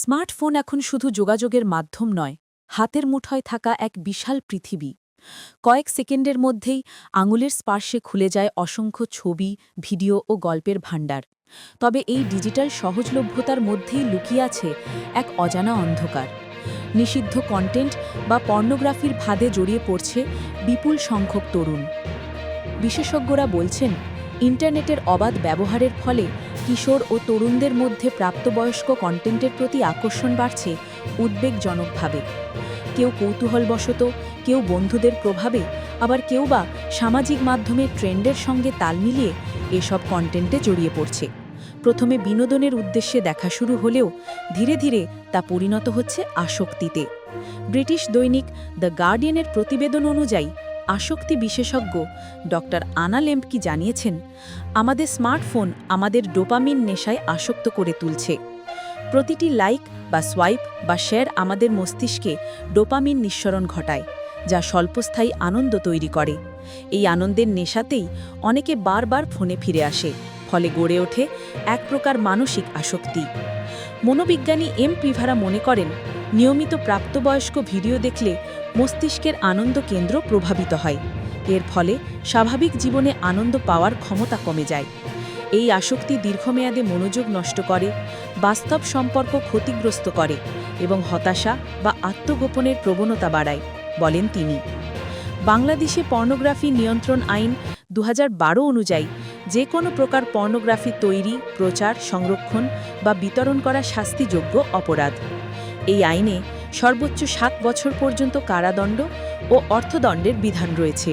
Smartphone এখন শুধু যোগাযোগের মাধ্যম নয়, হাতের মুঠোয় থাকা এক বিশাল পৃথিবী। কয়েক সেকেন্ডের মধ্যেই আঙুলের স্পার্শে খুলে যায় অসংখ্য ছবি, ভিডিও ও গল্পের ভাণ্ডার। তবে এই ডিজিটাল সহজলভ্যতার মধ্যেই লুকিয়ে আছে এক অজানা অন্ধকার। নিষিদ্ধ কন্টেন্ট বা পর্নোগ্রাফির ভাদে জড়িয়ে পড়ছে বিপুল সংখ্যক তরুণ। বিশেষজ্ঞরা বলছেন, ইন্টারনেটের অবাধ ব্যবহারের ফলে কিশোর ও তরুণদের মধ্যে প্রাপ্তবয়স্ক কন্টেন্টের প্রতি আকর্ষণ বাড়ছে উদ্বেগজনকভাবে। কেউ কৌতূহলবশত, কেউ বন্ধুদের প্রভাবে, আবার কেউ বা সামাজিক মাধ্যমে ট্রেন্ডের সঙ্গে তাল মিলিয়ে এসব কন্টেন্টে জড়িয়ে পড়ছে। প্রথমে বিনোদনের উদ্দেশ্যে দেখা শুরু হলেও ধীরে ধীরে তা পরিণত হচ্ছে আসক্তিতে। ব্রিটিশ দৈনিক দ্য গার্ডিয়ানের প্রতিবেদন অনুযায়ী আসক্তি বিশেষজ্ঞ ডক্টর আনা লেম্পকি জানিয়েছেন? আমাদের স্মার্টফোন আমাদের ডোপামিন নেশায় আসক্ত করে তুলছে। প্রতিটি লাইক বা সোয়াইপ বা শেয়ার আমাদের মস্তিষ্কে ডোপামিন নিঃসরণ ঘটায়, যা স্বল্পস্থায়ী আনন্দ তৈরি করে। এই আনন্দের নেশাতেই অনেকে বারবার ফোনে ফিরে আসে, ফলে গড়ে ওঠে এক প্রকার মানসিক আসক্তি। মনোবিজ্ঞানী এম প্রিভারা মনে করেন নিয়মিত প্রাপ্তবয়স্ক ভিডিও দেখলে মস্তিষ্কের আনন্দ কেন্দ্র প্রভাবিত হয়। এর ফলে স্বাভাবিক জীবনে আনন্দ পাওয়ার ক্ষমতা কমে যায়। এই আসক্তি দীর্ঘমেয়াদে মনোযোগ নষ্ট করে, বাস্তব সম্পর্ক ক্ষতিগ্রস্ত করে এবং হতাশা বা আত্মগোপনের প্রবণতা বাড়ায়, বলেন তিনি। বাংলাদেশে পর্নোগ্রাফি নিয়ন্ত্রণ আইন দু হাজার বারো অনুযায়ী যে কোনো প্রকার পর্নোগ্রাফি তৈরি, প্রচার, সংরক্ষণ বা বিতরণ করা শাস্তিযোগ্য অপরাধ। এই আইনে সর্বোচ্চ সাত বছর পর্যন্ত কারাদণ্ড ও অর্থদণ্ডের বিধান রয়েছে।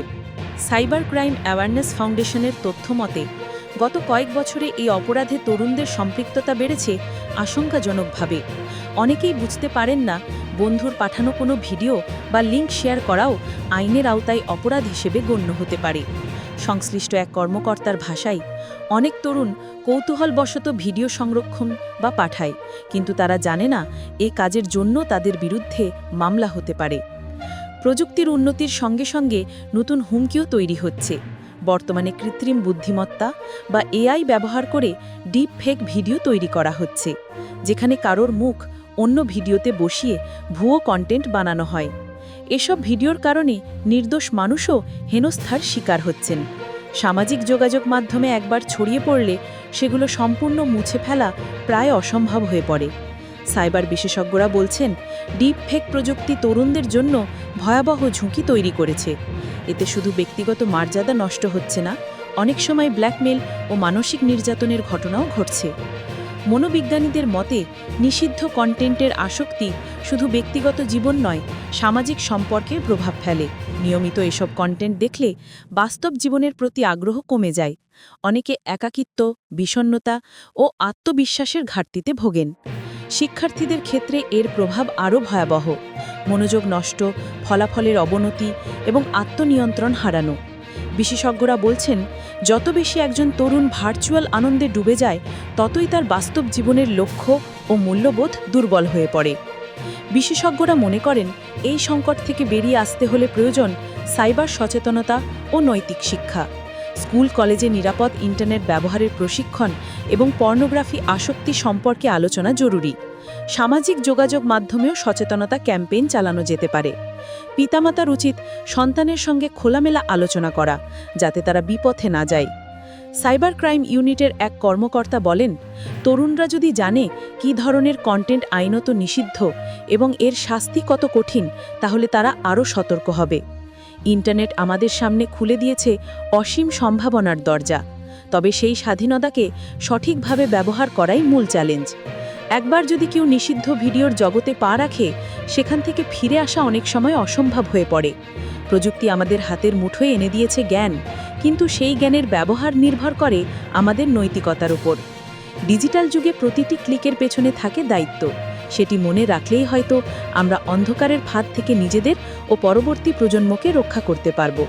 সাইবার ক্রাইম অ্যাওয়ারনেস ফাউন্ডেশনের তথ্য মতে, গত কয়েক বছরে এই অপরাধে তরুণদের সম্পৃক্ততা বেড়েছে আশঙ্কাজনকভাবে। অনেকেই বুঝতে পারেন না বন্ধুর পাঠানো কোনো ভিডিও বা লিঙ্ক শেয়ার করাও আইনের আওতায় অপরাধ হিসেবে গণ্য হতে পারে। সংশ্লিষ্ট এক কর্মকর্তার ভাষায় অনেক তরুণ কৌতূহলবশত ভিডিও সংরক্ষণ বা পাঠায়, কিন্তু তারা জানে না এ কাজের জন্য তাদের বিরুদ্ধে মামলা হতে পারে। প্রযুক্তির উন্নতির সঙ্গে সঙ্গে নতুন হুমকিও তৈরি হচ্ছে। বর্তমানে কৃত্রিম বুদ্ধিমত্তা বা এআই ব্যবহার করে ডিপ ফেক ভিডিও তৈরি করা হচ্ছে, যেখানে কারোর মুখ অন্য ভিডিওতে বসিয়ে ভুয়ো কন্টেন্ট বানানো হয়। এসব ভিডিওর কারণে নির্দোষ মানুষও হেনস্থার শিকার হচ্ছেন। সামাজিক যোগাযোগ মাধ্যমে একবার ছড়িয়ে পড়লে সেগুলো সম্পূর্ণ মুছে ফেলা প্রায় অসম্ভব হয়ে পড়ে। সাইবার বিশেষজ্ঞরা বলছেন ডিপ ফেক প্রযুক্তি তরুণদের জন্য ভয়াবহ ঝুঁকি তৈরি করেছে। এতে শুধু ব্যক্তিগত মর্যাদা নষ্ট হচ্ছে না, অনেক সময় ব্ল্যাকমেল ও মানসিক নির্যাতনের ঘটনাও ঘটছে। মনোবিজ্ঞানীদের মতে, নিষিদ্ধ কন্টেন্টের আসক্তি শুধু ব্যক্তিগত জীবন নয়, সামাজিক সম্পর্কের প্রভাব ফেলে। নিয়মিত এসব কন্টেন্ট দেখলে বাস্তব জীবনের প্রতি আগ্রহ কমে যায়। অনেকে একাকিত্ব বিষণ্নতা ও আত্মবিশ্বাসের ঘাটতিতে ভোগেন। শিক্ষার্থীদের ক্ষেত্রে এর প্রভাব আরও ভয়াবহ। মনোযোগ নষ্ট, ফলাফলের অবনতি এবং আত্মনিয়ন্ত্রণ হারানো। বিশেষজ্ঞরা বলছেন, যত বেশি একজন তরুণ ভার্চুয়াল আনন্দে ডুবে যায়, ততই তার বাস্তব জীবনের লক্ষ্য ও মূল্যবোধ দুর্বল হয়ে পড়ে। বিশেষজ্ঞরা মনে করেন, এই সংকট থেকে বেরিয়ে আসতে হলে প্রয়োজন সাইবার সচেতনতা ও নৈতিক শিক্ষা। স্কুল, কলেজে নিরাপদ ইন্টারনেট ব্যবহারের প্রশিক্ষণ এবং পর্নোগ্রাফি আসক্তি সম্পর্কে আলোচনা জরুরি। সামাজিক যোগাযোগ মাধ্যমেও সচেতনতা ক্যাম্পেইন চালানো যেতে পারে। পিতামাতার উচিত সন্তানের সঙ্গে খোলামেলা আলোচনা করা, যাতে তারা বিপথে না যায়। সাইবার ক্রাইম ইউনিটের এক কর্মকর্তা বলেন, তরুণরা যদি জানে কী ধরনের কন্টেন্ট আইনত নিষিদ্ধ এবং এর শাস্তি কত কঠিন, তাহলে তারা আরও সতর্ক হবে। ইন্টারনেট আমাদের সামনে খুলে দিয়েছে অসীম সম্ভাবনার দরজা, তবে সেই স্বাধীনতাকে সঠিকভাবে ব্যবহার করাই মূল চ্যালেঞ্জ। একবার যদি কেউ নিষিদ্ধ ভিডিওর জগতে পা রাখে, সেখান থেকে ফিরে আসা অনেক সময় অসম্ভব হয়ে পড়ে। প্রযুক্তি আমাদের হাতের মুঠোয় এনে দিয়েছে জ্ঞান, কিন্তু সেই জ্ঞানের ব্যবহার নির্ভর করে আমাদের নৈতিকতার উপর। ডিজিটাল যুগে প্রতিটি ক্লিকের পেছনে থাকে দায়িত্ব। সেটি মনে রাখলেই হয়তো আমরা অন্ধকারের ফাঁদ থেকে নিজেদের ও পরবর্তী প্রজন্মকে রক্ষা করতে পারব।